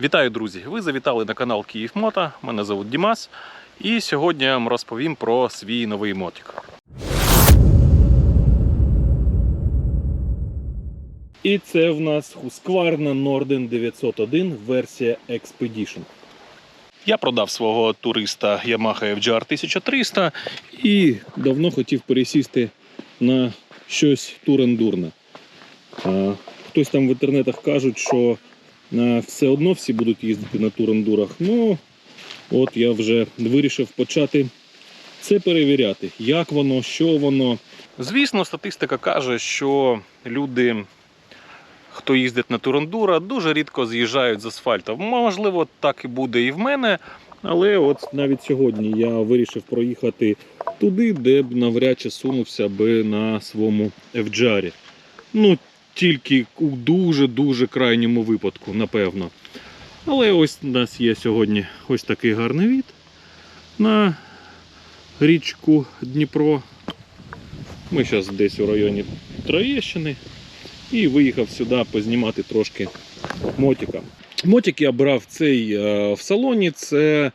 Вітаю, друзі! Ви завітали на канал Київ Мото. Мене звуть Дімас. І сьогодні я вам розповім про свій новий мотик. І це в нас Husqvarna Norden 901 версія Expedition. Я продав свого туриста Yamaha FGR 1300 і давно хотів пересісти на щось турендурне. Хтось там в інтернетах кажуть, що все одно всі будуть їздити на турендурах. Ну, от я вже вирішив почати це перевіряти, як воно, що воно. Звісно, статистика каже, що люди, хто їздить на турендура, дуже рідко з'їжджають з асфальту. Можливо, так і буде і в мене. Але от навіть сьогодні я вирішив проїхати туди, де б навряд чи сунувся би на своєму FGR. Ну, тільки у дуже-дуже крайньому випадку, напевно. Але ось у нас є сьогодні ось такий гарний від на річку Дніпро. Ми зараз десь у районі Троєщини і виїхав сюди познімати трошки мотика. Мотик я брав цей е, в салоні. Це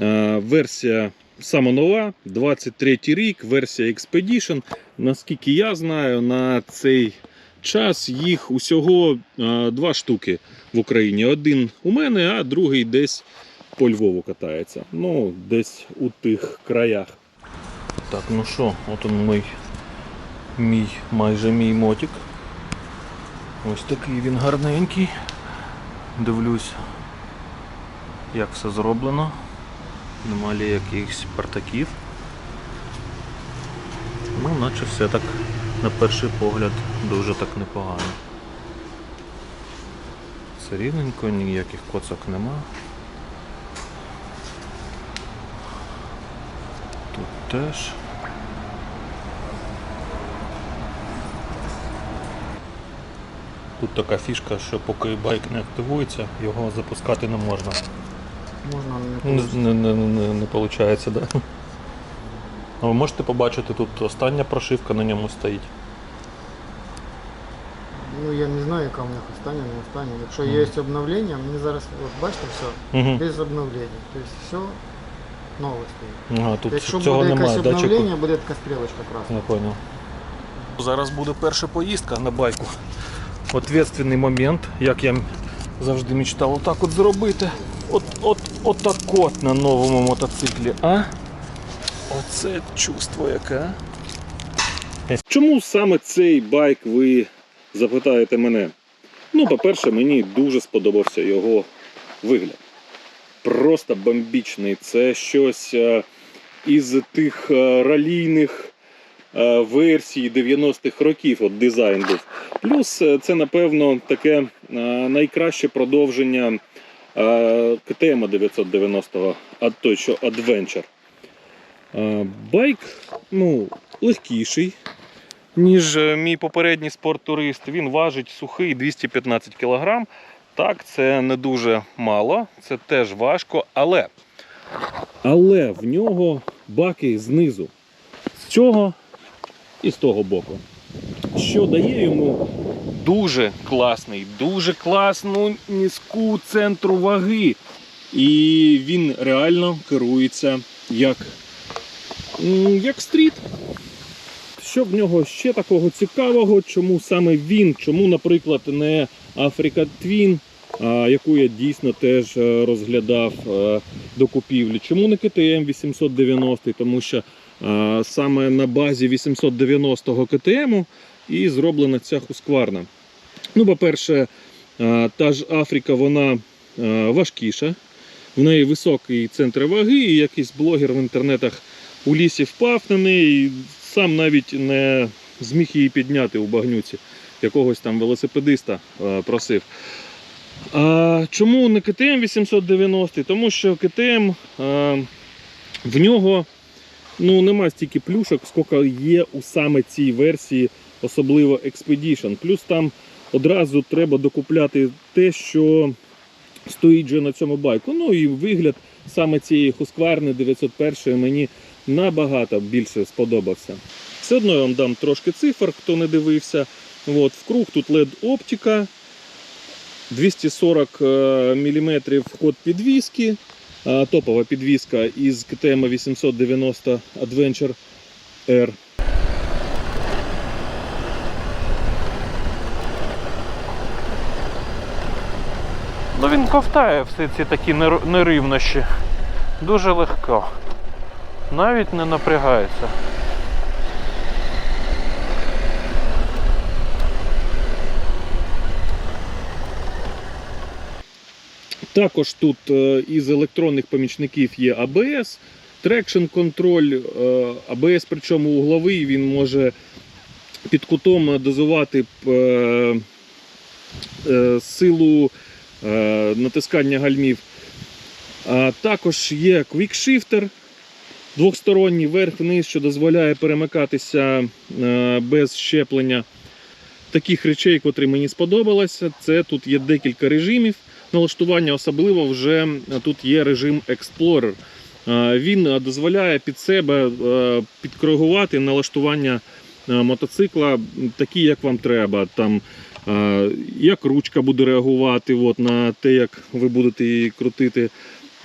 е, версія сама нова, 23 рік, версія Expedition. Наскільки я знаю, на цей час їх усього два штуки в Україні. Один у мене, а другий десь по Львову катається. Ну, десь у тих краях. Так, ну що, от он мій, мій майже мій мотик. Ось такий він гарненький. Дивлюсь, як все зроблено. Немає якихось партаків. Ну, наче все так на перший погляд дуже так непогано. Все рівненько, ніяких коцок нема. Тут теж. Тут така фішка, що поки байк не активується, його запускати не можна. Можна Не, не не, не, не, не виходить? А ви можете побачити, тут остання прошивка на ньому стоїть. Ну я не знаю, яка у них остання, не остання. Якщо Мгм. є обновлення, мені зараз, от бачите, все, Угу. без обновлення. Тобто все нове стоїть. Ага, тут Якщо цього буде якесь немає, датчику. обновлення, буде така стрілочка красна. Я понял. Зараз буде перша поїздка на байку. Ответственний момент, як я завжди мечтав отак от зробити. От, от, отак от на новому мотоциклі, а? Оце чувство яке. Чому саме цей байк ви запитаєте мене? Ну, по-перше, мені дуже сподобався його вигляд. Просто бомбічний. Це щось е, із тих е, ралійних е, версій 90-х років от дизайн був. Плюс це, напевно, таке найкраще продовження КТМ 990, а той що Adventure. Байк ну, легкіший, ніж е, мій попередній спорттурист. Він важить сухий 215 кг. Так, це не дуже мало, це теж важко, але. Але в нього баки знизу. З цього і з того боку. Що дає йому дуже класний, дуже класну низьку центру ваги. І він реально керується як, як стріт. Що в нього ще такого цікавого, чому саме він, чому, наприклад, не Africa Twin, а, яку я дійсно теж е, розглядав е, до купівлі. Чому не КТМ 890, тому що саме на базі 890-го КТМ і зроблена ця хускварна. Ну, по-перше, та ж Африка, вона важкіша, в неї високий центр ваги, і якийсь блогер в інтернетах у лісі впав на неї, і сам навіть не зміг її підняти у багнюці. Якогось там велосипедиста е, просив. А чому не КТМ 890? Тому що КТМ е, в нього ну, нема стільки плюшок, скільки є у саме цій версії, особливо Expedition. Плюс там одразу треба докупляти те, що стоїть вже на цьому байку. Ну і вигляд саме цієї Husqvarna 901 мені набагато більше сподобався. Все одно я вам дам трошки цифр, хто не дивився. От, вкруг тут LED оптика. 240 мм ход підвіски, е, топова підвіска із КТМ 890 Adventure R. Ну він ковтає всі ці такі нер- нерівнощі. Дуже легко. Навіть не напрягається. Також тут е, із електронних помічників є ABS, трекшн контроль, е, ABS, причому угловий, він може під кутом дозувати е, силу натискання гальмів. Також є квікшифтер двохсторонній верх-вниз, що дозволяє перемикатися е, без щеплення. Таких речей, котрі мені сподобалося, це тут є декілька режимів налаштування, особливо вже е, тут є режим Explorer. Е, Він дозволяє під себе підкоригувати налаштування мотоцикла такі, як вам треба. Там, як ручка буде реагувати от, на те, як ви будете її крутити.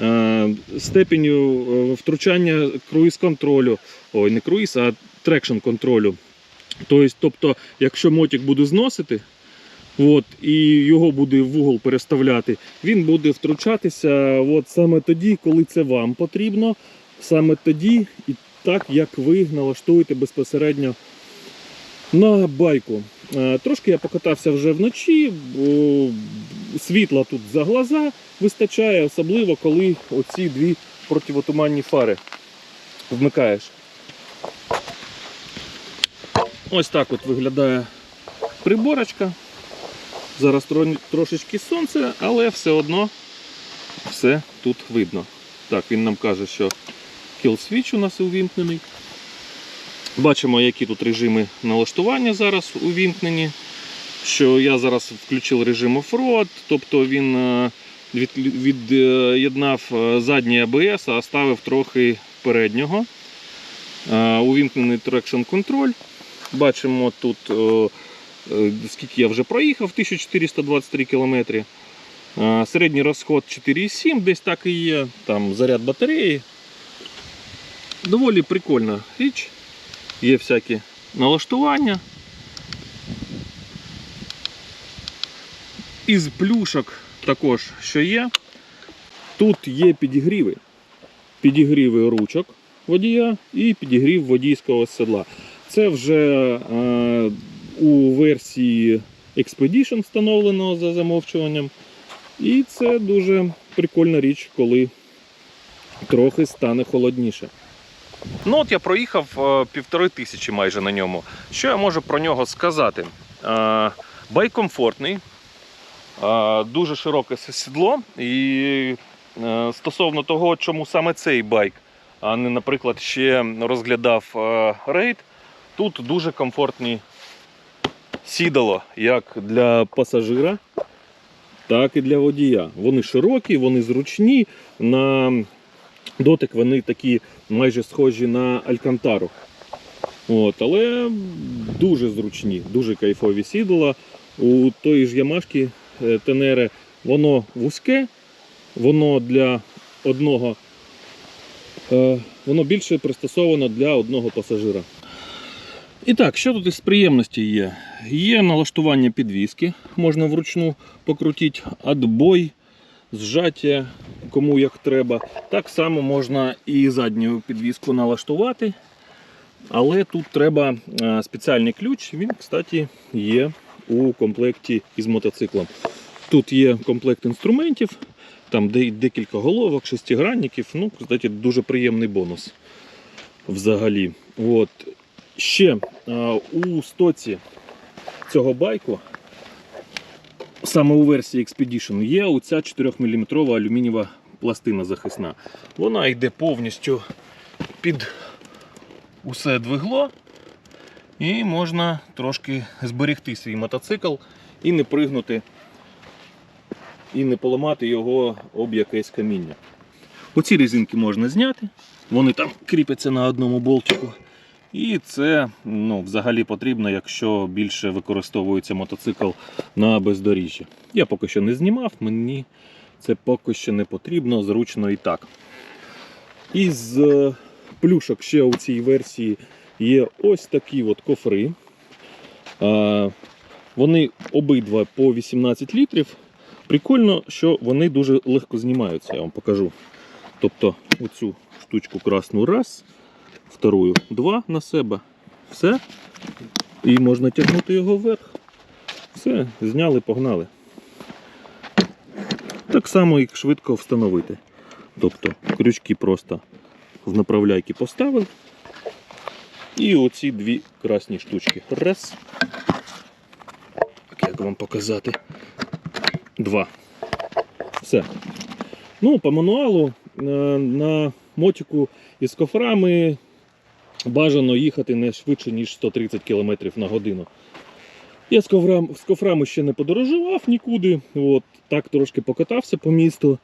Е, Степеню е, втручання круїз-контролю, ой, не круїз, а трекшн контролю. Тобто, тобто, якщо мотик буде зносити, от, і його буде в угол переставляти, він буде втручатися от, саме тоді, коли це вам потрібно, саме тоді і так, як ви налаштуєте безпосередньо на байку. Е, Трошки я покатався вже вночі, бо світла тут за глаза вистачає, особливо коли оці дві противотуманні фари вмикаєш. Ось так от виглядає приборочка. Зараз трошечки сонце, але все одно все тут видно. Так, він нам каже, що kill switch у нас увімкнений. Бачимо, які тут режими налаштування зараз увімкнені. Що я зараз включив режим оффроад, тобто він е, від'єднав е, задній АБС, а оставив трохи переднього. Е, Увімкнений трекшн контроль. Бачимо тут, скільки я вже проїхав, 1423 км. Середній розход 4,7, десь так і є. Там заряд батареї. Доволі прикольна річ. Є всякі налаштування. Із плюшок також, що є. Тут є підігріви. Підігріви ручок водія і підігрів водійського седла. Це вже е, у версії Expedition встановлено за замовчуванням. І це дуже прикольна річ, коли трохи стане холодніше. Ну от я проїхав е, півтори тисячі майже на ньому. Що я можу про нього сказати? Е, байк комфортний, е, дуже широке сідло. І стосовно того, чому саме цей байк, а не, наприклад, ще розглядав рейд, тут дуже комфортні сідало як для пасажира, так і для водія. Вони широкі, вони зручні. На дотик вони такі майже схожі на Алькантару. От, але дуже зручні, дуже кайфові сідала. У тої ж Ямашки е, Тенере воно вузьке, воно для одного, е, воно більше пристосовано для одного пасажира. І так, що тут із приємності є? Є налаштування підвіски, можна вручну покрутити, адбой, зжаття, кому як треба. Так само можна і задню підвіску налаштувати. Але тут треба е, спеціальний ключ. Він, кстати, є у комплекті із мотоциклом. Тут є комплект інструментів, там декілька головок, шестигранників. Ну, кстати, дуже приємний бонус взагалі. От. Ще е, у стоці цього байку, саме у версії Expedition, є оця 4-мм алюмінієва пластина захисна. Вона йде повністю під усе двигло, і можна трошки зберегти свій мотоцикл і не пригнути, і не поламати його об якесь каміння. Оці резинки можна зняти, вони там кріпяться на одному болтику. І це ну, взагалі потрібно, якщо більше використовується мотоцикл на бездоріжжі. Я поки що не знімав, мені це поки що не потрібно, зручно і так. Із е, плюшок ще у цій версії є ось такі от кофри. Е, Вони обидва по 18 літрів. Прикольно, що вони дуже легко знімаються, я вам покажу. Тобто оцю штучку красну раз, вторую два на себе. Все. І можна тягнути його вверх. Все, зняли, погнали. Так само їх швидко встановити. Тобто крючки просто в направляйки поставив. І оці дві красні штучки. Раз. Як вам показати? Два. Все. Ну, по мануалу е, на мотику із кофрами бажано їхати не швидше, ніж 130 км на годину. Я з, коврам, з кофрами ще не подорожував нікуди. От, так трошки покатався по місту.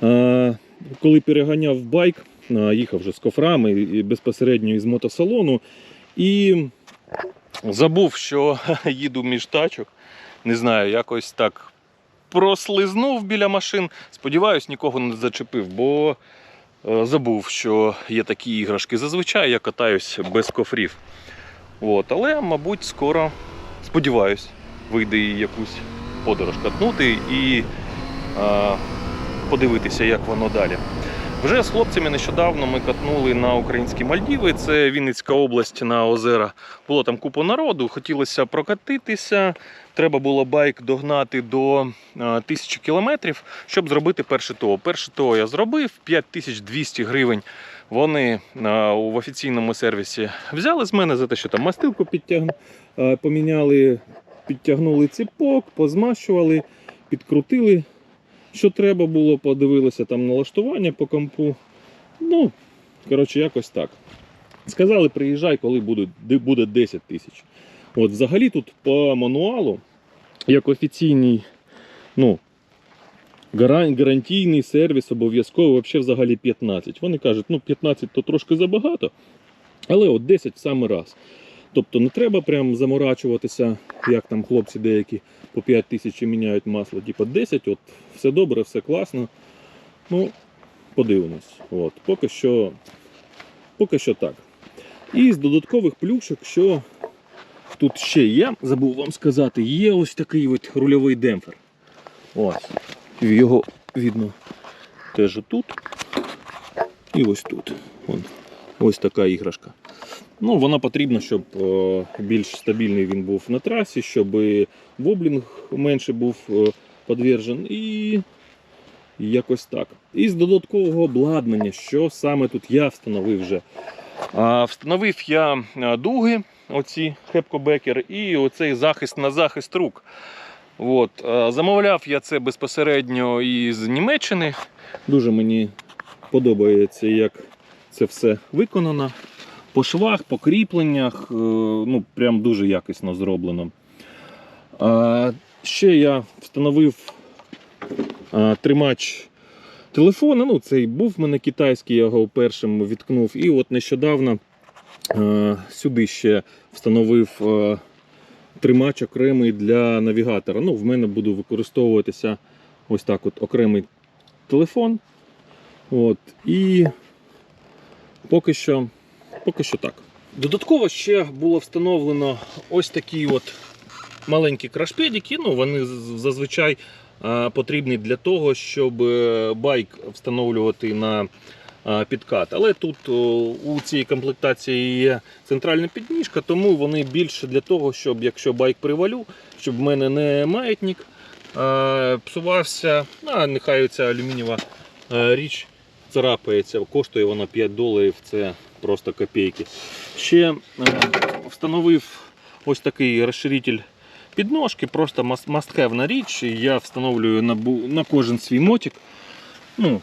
А, коли переганяв байк, а, їхав вже з кофрами і безпосередньо із мотосалону. І забув, що їду між тачок. Не знаю, якось так прослизнув біля машин. Сподіваюсь, нікого не зачепив, бо забув, що є такі іграшки. Зазвичай я катаюсь без кофрів. От, але, мабуть, скоро, сподіваюсь, вийде якусь подорож катнути і е, подивитися, як воно далі. Вже з хлопцями нещодавно ми катнули на українські Мальдіви. Це Вінницька область на озера. Було там купа народу, хотілося прокатитися. Треба було байк догнати до е, тисячі кілометрів, щоб зробити перше ТО. Перше ТО я зробив 5200 гривень. Вони е, в офіційному сервісі взяли з мене за те, що там мастилку підтягну, е, поміняли, підтягнули ціпок, позмащували, підкрутили. Що треба було, подивилися там налаштування по компу. Ну, коротше, якось так. Сказали, приїжджай, коли буде, буде 10 тисяч. От взагалі тут по мануалу, як офіційний, ну, гарантійний сервіс обов'язково взагалі взагалі 15. Вони кажуть, ну 15 то трошки забагато, але от 10 в саме раз. Тобто не треба прям заморачуватися, як там хлопці деякі по 5 тисяч міняють масло. Типа 10, от все добре, все класно. Ну, подивимось. От, поки що, поки що так. І з додаткових плюшок, що тут ще є, забув вам сказати, є ось такий от рульовий демпфер. Ось. Його видно теж тут. І ось тут. Вон. Ось така іграшка. Ну, вона потрібна, щоб е, більш стабільний він був на трасі, щоб воблінг менше був е, подвержен. І якось так. І з додаткового обладнання, що саме тут я встановив вже. Встановив я е, дуги, оці хепкобекер, і оцей захист на захист рук. От. Замовляв я це безпосередньо із Німеччини. Дуже мені подобається, як це все виконано. По швах, по кріпленнях, е, ну прям дуже якісно зроблено. Ще я встановив тримач телефона. Ну, цей був в мене китайський, я його першим відкнув. І от нещодавно сюди ще встановив тримач окремий для навігатора. Ну, в мене буде використовуватися ось так от окремий телефон. От, і поки що, поки що так. Додатково ще було встановлено ось такі от маленькі крашпедики. Ну, вони зазвичай потрібні для того, щоб е, байк встановлювати на підкат. Але тут у цій комплектації є центральна підніжка, тому вони більше для того, щоб якщо байк привалю, щоб в мене не маятник псувався, а нехай ця алюмінієва е, річ царапається. Коштує вона 5 доларів, це просто копійки. Ще е, встановив ось такий розширитель підножки, просто мастхевна річ. Я встановлюю на, на кожен свій мотик. Ну,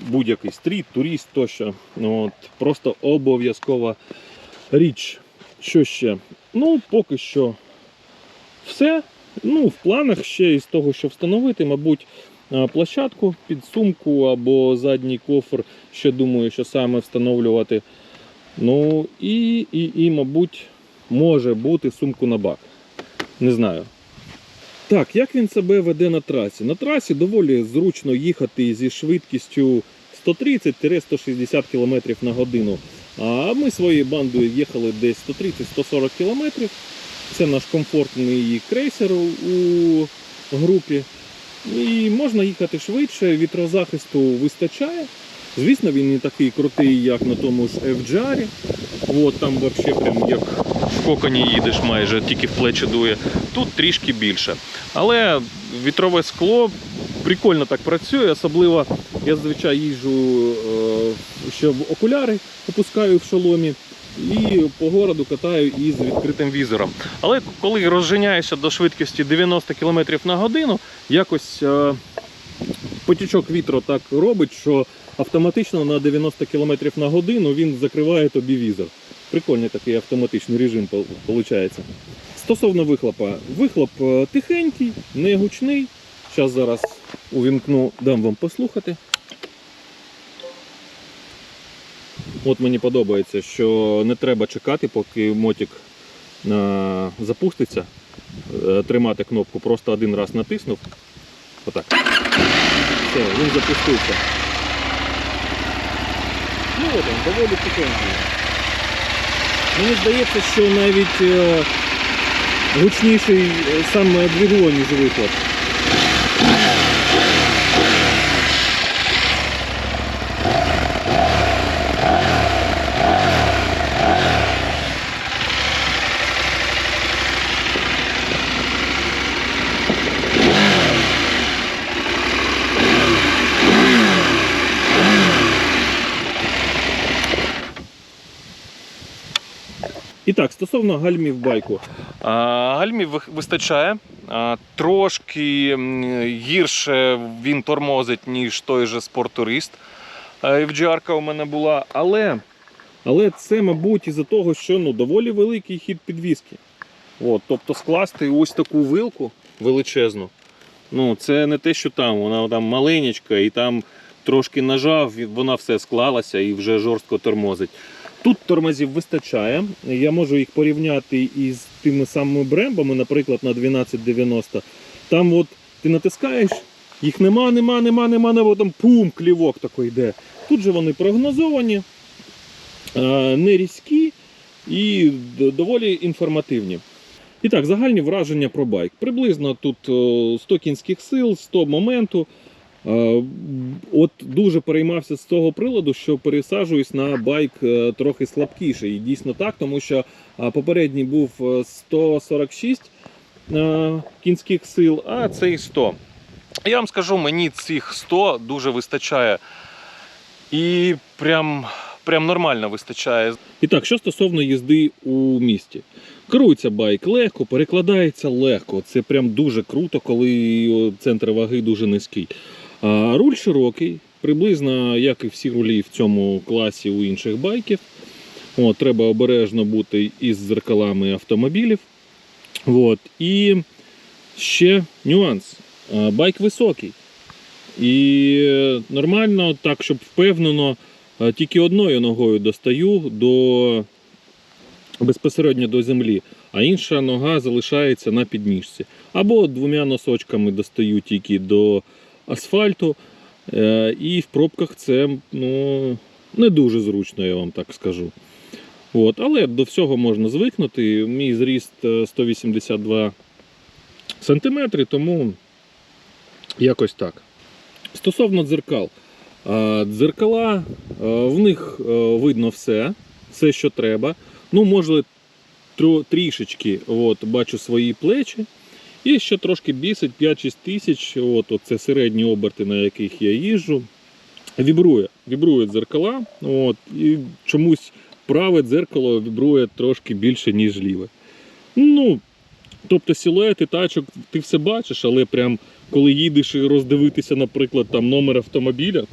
будь-який стріт, турист тощо. Ну, от, просто обов'язкова річ. Що ще? Ну, поки що все. Ну, в планах ще із того, що встановити, мабуть, площадку під сумку або задній кофр. Ще думаю, що саме встановлювати. Ну і, і, і, мабуть, може бути сумку на бак. Не знаю. Так, як він себе веде на трасі? На трасі доволі зручно їхати зі швидкістю 130-160 км на годину. А ми своєю бандою їхали десь 130-140 км. Це наш комфортний крейсер у групі. І можна їхати швидше, вітрозахисту вистачає. Звісно, він не такий крутий, як на тому ж FGR. От там взагалі прям як в коконі їдеш майже, тільки в плечі дує. Тут трішки більше. Але вітрове скло прикольно так працює, особливо я зазвичай їжджу е, ще в окуляри, опускаю в шоломі. І по городу катаю із відкритим візором. Але коли розженяєшся до швидкості 90 км на годину, якось е, потічок вітру так робить, що автоматично на 90 км на годину він закриває тобі візор. Прикольний такий автоматичний режим виходить. Стосовно вихлопа, вихлоп е, тихенький, не гучний. Зараз зараз увімкну, дам вам послухати. От мені подобається, що не треба чекати, поки мотик е, запуститься. Е, Тримати кнопку, просто один раз натиснув. Отак. Все, він запустився. Ну от він, доволі тихенький. Мені здається, що навіть е, гучніший саме двигун, ніж вихлоп. Так, стосовно гальмів байку. Гальмів вистачає. Трошки гірше він тормозить, ніж той же спортурист. FGR у мене була. Але, але це, мабуть, із-за того, що ну, доволі великий хід підвіски. От, тобто скласти ось таку вилку величезну. Ну, це не те, що там, вона там маленечка і там трошки нажав, вона все склалася і вже жорстко тормозить. Тут тормозів вистачає. Я можу їх порівняти із тими самими брембами, наприклад, на 1290. Там от ти натискаєш, їх нема, нема, нема, нема, нема, там пум, клівок такий йде. Тут же вони прогнозовані, не різкі і доволі інформативні. І так, загальні враження про байк. Приблизно тут е, 100 кінських сил, 100 моменту. Е, От дуже переймався з того приладу, що пересаджуюсь на байк е, трохи слабкіший. І дійсно так, тому що е, попередній був е, 146 е, кінських сил, а цей 100. Я вам скажу, мені цих 100 дуже вистачає. І прям, прям нормально вистачає. І так, що стосовно їзди у місті. Керується байк легко, перекладається легко. Це прям дуже круто, коли центр ваги дуже низький. Руль широкий, приблизно як і всі рулі в цьому класі у інших байків. От, треба обережно бути із зеркалами автомобілів. От. І ще нюанс. Байк високий. І нормально, так, щоб впевнено, тільки одною ногою достаю до безпосередньо до землі, а інша нога залишається на підніжці. Або двома носочками достаю тільки до асфальту. Е, І в пробках це ну, не дуже зручно, я вам так скажу. От, але до всього можна звикнути. Мій зріст е, 182 см, тому якось так. Стосовно дзеркал. Дзеркала, в них видно все, все, що треба. Ну, може, трішечки от, бачу свої плечі. І ще трошки бісить 5-6 тисяч. От, от це середні оберти, на яких я їжджу. Вібрує, вібрують дзеркала. От, і чомусь праве дзеркало вібрує трошки більше, ніж ліве. Ну, тобто силуети тачок ти все бачиш, але прям коли їдеш і роздивитися, наприклад, там номер автомобіля,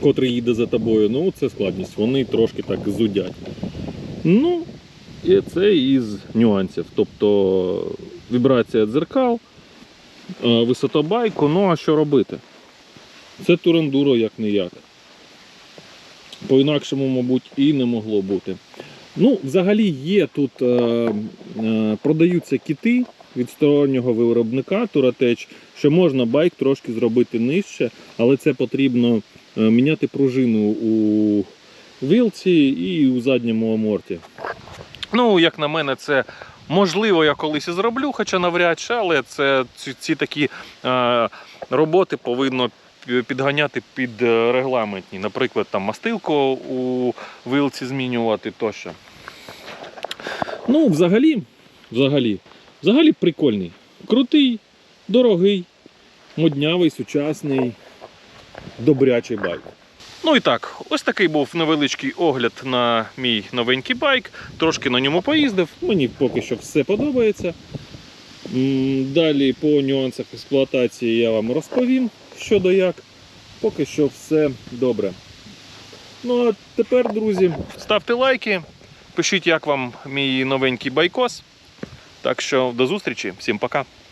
котрий їде за тобою, ну це складність. Вони трошки так зудять. Ну, і це із нюансів. Тобто вібрація дзеркал, е, висота байку, ну а що робити? Це турендуро як не як. По-інакшому, мабуть, і не могло бути. Ну, взагалі є тут, е, е, продаються кіти від стороннього виробника Туратеч, що можна байк трошки зробити нижче, але це потрібно е, міняти пружину у вилці і у задньому аморті. Ну, як на мене, це можливо, я колись і зроблю, хоча навряд чи, але це ці, ці такі е, роботи повинно підганяти під е, регламентні. Наприклад, там мастилку у вилці змінювати тощо. Ну, взагалі, взагалі, взагалі прикольний. Крутий, дорогий, моднявий, сучасний, добрячий байк. Ну і так, ось такий був невеличкий огляд на мій новенький байк. Трошки на ньому поїздив. Мені поки що все подобається. Далі по нюансах експлуатації я вам розповім, що до як. Поки що все добре. Ну а тепер, друзі, ставте лайки, пишіть, як вам мій новенький байкос. Так що до зустрічі, всім пока.